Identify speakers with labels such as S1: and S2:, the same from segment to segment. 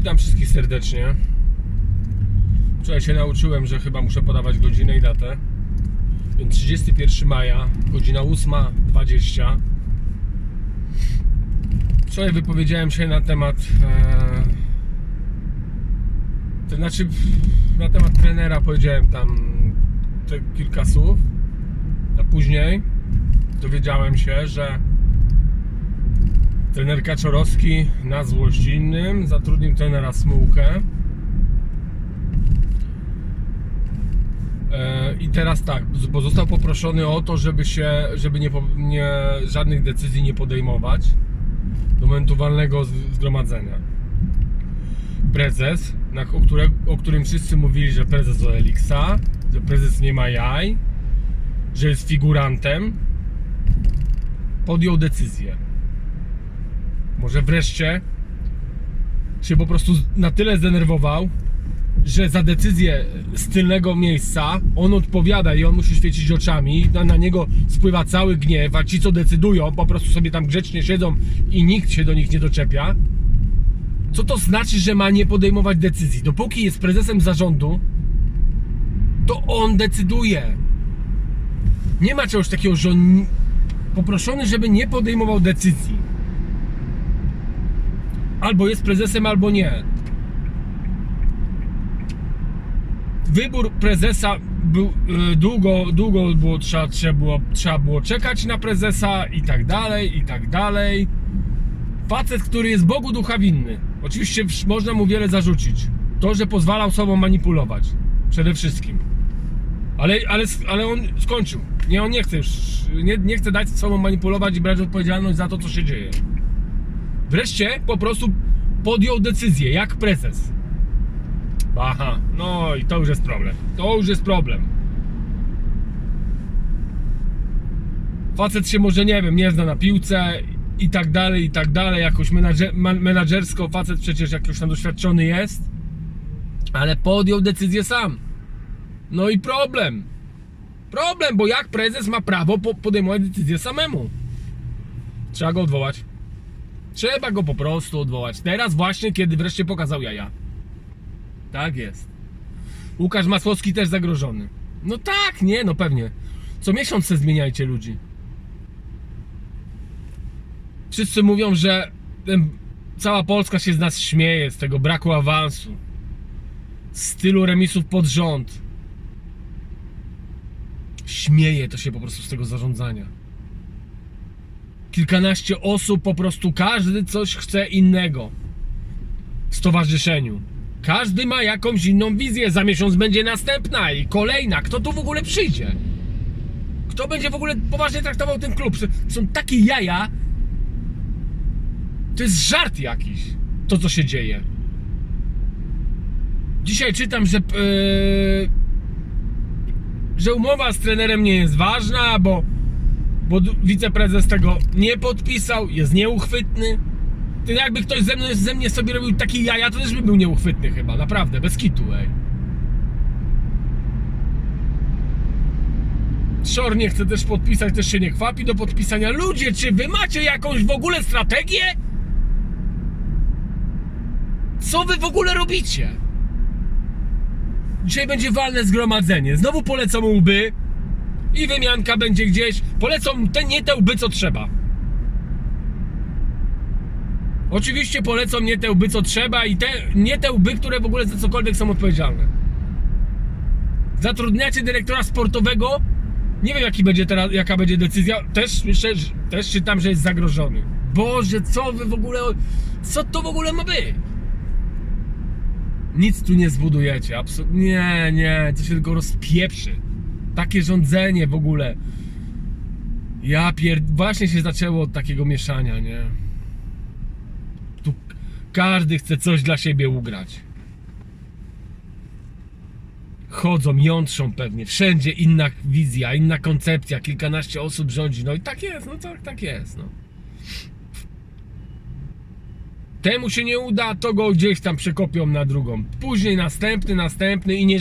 S1: Witam wszystkich serdecznie. Wczoraj się nauczyłem, że chyba muszę podawać godzinę i datę. Więc 31 maja, godzina 8.20. Wczoraj wypowiedziałem się na temat. E, to znaczy, na temat trenera powiedziałem tam kilka słów. A później dowiedziałem się, że trener Kaczorowski na złość innym zatrudnił trenera Smułkę. E, I teraz tak, bo został poproszony o to, żeby się, żeby nie, nie żadnych decyzji nie podejmować do momentu walnego zgromadzenia. Prezes, na, o, o którym wszyscy mówili, że prezes o Elixa, że prezes nie ma jaj, że jest figurantem, podjął decyzję. Może wreszcie się po prostu na tyle zdenerwował, że za decyzję z tylnego miejsca on odpowiada i on musi świecić oczami, na, na niego spływa cały gniew, a ci co decydują po prostu sobie tam grzecznie siedzą i nikt się do nich nie doczepia. Co to znaczy, że ma nie podejmować decyzji? Dopóki jest prezesem zarządu, to on decyduje. Nie ma czegoś takiego, że on poproszony, żeby nie podejmował decyzji. Albo jest prezesem, albo nie. Wybór prezesa był y, długo, długo było trzeba, trzeba, było, trzeba było czekać na prezesa i tak dalej, i tak dalej. Facet, który jest Bogu ducha winny. Oczywiście można mu wiele zarzucić. To, że pozwalał sobą manipulować. Przede wszystkim. Ale, ale, ale on skończył. Nie, on nie chce już. Nie, nie chce dać sobą manipulować i brać odpowiedzialność za to, co się dzieje. Wreszcie po prostu podjął decyzję, jak prezes. Aha, no i to już jest problem. To już jest problem. Facet się może, nie wiem, nie zna na piłce i tak dalej, i tak dalej. Jakoś menadżer, menadżersko facet przecież jakiś tam doświadczony jest. Ale podjął decyzję sam. No i problem. Problem, bo jak prezes ma prawo po- podejmować decyzję samemu? Trzeba go odwołać. Trzeba go po prostu odwołać. Teraz właśnie, kiedy wreszcie pokazał jaja. Tak jest. Łukasz Masłowski też zagrożony. No tak, nie, no pewnie. Co miesiąc se zmieniajcie ludzi. Wszyscy mówią, że cała Polska się z nas śmieje z tego braku awansu. Z remisów pod rząd. Śmieje to się po prostu z tego zarządzania kilkanaście osób, po prostu każdy coś chce innego w stowarzyszeniu. Każdy ma jakąś inną wizję, za miesiąc będzie następna i kolejna. Kto tu w ogóle przyjdzie? Kto będzie w ogóle poważnie traktował ten klub? Są takie jaja. To jest żart jakiś, to co się dzieje. Dzisiaj czytam, że, yy, że umowa z trenerem nie jest ważna, bo bo wiceprezes tego nie podpisał, jest nieuchwytny. Ty jakby ktoś ze, mną, ze mnie sobie robił takie jaja, to też by był nieuchwytny chyba, naprawdę, bez kitu, ej. Szor nie chce też podpisać, też się nie chwapi do podpisania. Ludzie, czy wy macie jakąś w ogóle strategię? Co wy w ogóle robicie? Dzisiaj będzie walne zgromadzenie. Znowu polecą łby i wymianka będzie gdzieś. Polecą te, nie te łby, co trzeba. Oczywiście polecą nie te łby, co trzeba i te, nie te łby, które w ogóle za cokolwiek są odpowiedzialne. Zatrudniacie dyrektora sportowego. Nie wiem, jaki będzie teraz, jaka będzie decyzja. Też że, też czytam, że jest zagrożony. Boże, co wy w ogóle. Co to w ogóle ma być? Nic tu nie zbudujecie. Absolutnie. Nie, nie, to się tylko rozpieprzy takie rządzenie w ogóle. Ja pier... Właśnie się zaczęło od takiego mieszania, nie? Tu każdy chce coś dla siebie ugrać. Chodzą, jątrzą pewnie. Wszędzie inna wizja, inna koncepcja. Kilkanaście osób rządzi. No i tak jest, no tak, tak jest, no. Temu się nie uda, to go gdzieś tam przekopią na drugą. Później następny, następny i nie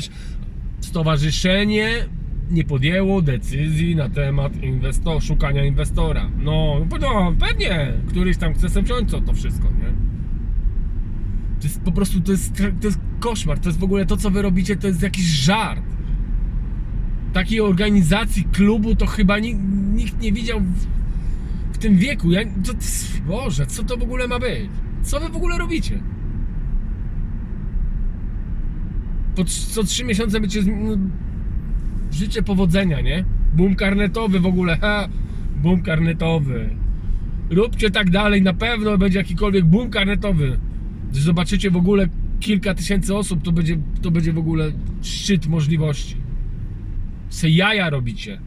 S1: stowarzyszenie nie podjęło decyzji na temat inwestor, szukania inwestora. No, no pewnie, któryś tam chce sobie wziąć co to wszystko, nie? To jest po prostu, to jest, to jest koszmar, to jest w ogóle to, co wy robicie, to jest jakiś żart. Takiej organizacji klubu to chyba nikt, nikt nie widział w, w tym wieku. Ja, to, Boże, co to w ogóle ma być? Co wy w ogóle robicie? Po, co trzy miesiące będzie no, życzę powodzenia, nie? Boom karnetowy w ogóle, ha! Boom karnetowy. Róbcie tak dalej, na pewno będzie jakikolwiek boom karnetowy. Zobaczycie w ogóle kilka tysięcy osób, to będzie, to będzie w ogóle szczyt możliwości. Se jaja robicie.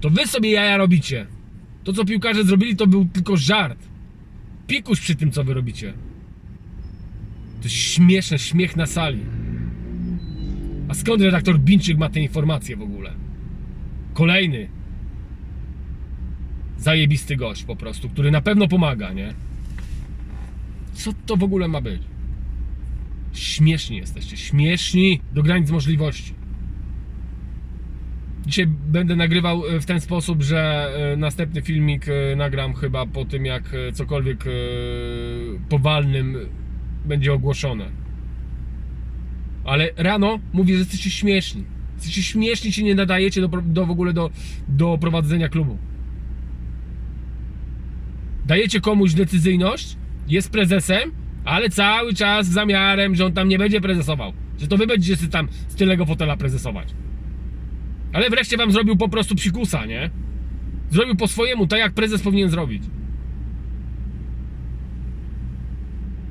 S1: To wy sobie jaja robicie. To co piłkarze zrobili to był tylko żart. Pikuś przy tym co wy robicie. To jest śmieszne, śmiech na sali. A skąd redaktor Binczyk ma te informacje w ogóle? Kolejny zajebisty gość po prostu, który na pewno pomaga, nie? Co to w ogóle ma być? Śmieszni jesteście, śmieszni do granic możliwości. Dzisiaj będę nagrywał e, w ten sposób, że e, następny filmik e, nagram chyba po tym, jak cokolwiek powalnym będzie ogłoszone. Ale rano mówię, że jesteście śmieszni. Jesteście śmieszni, się nie nadajecie do, do w ogóle do, do prowadzenia klubu. Dajecie komuś decyzyjność, jest prezesem, ale cały czas z zamiarem, że on tam nie będzie prezesował. Że to wy będziecie tam z tylnego fotela prezesować. Ale wreszcie wam zrobił po prostu psikusa, nie? Zrobił po swojemu, tak jak prezes powinien zrobić.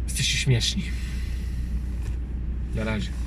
S1: Jesteście śmieszni. Na razie.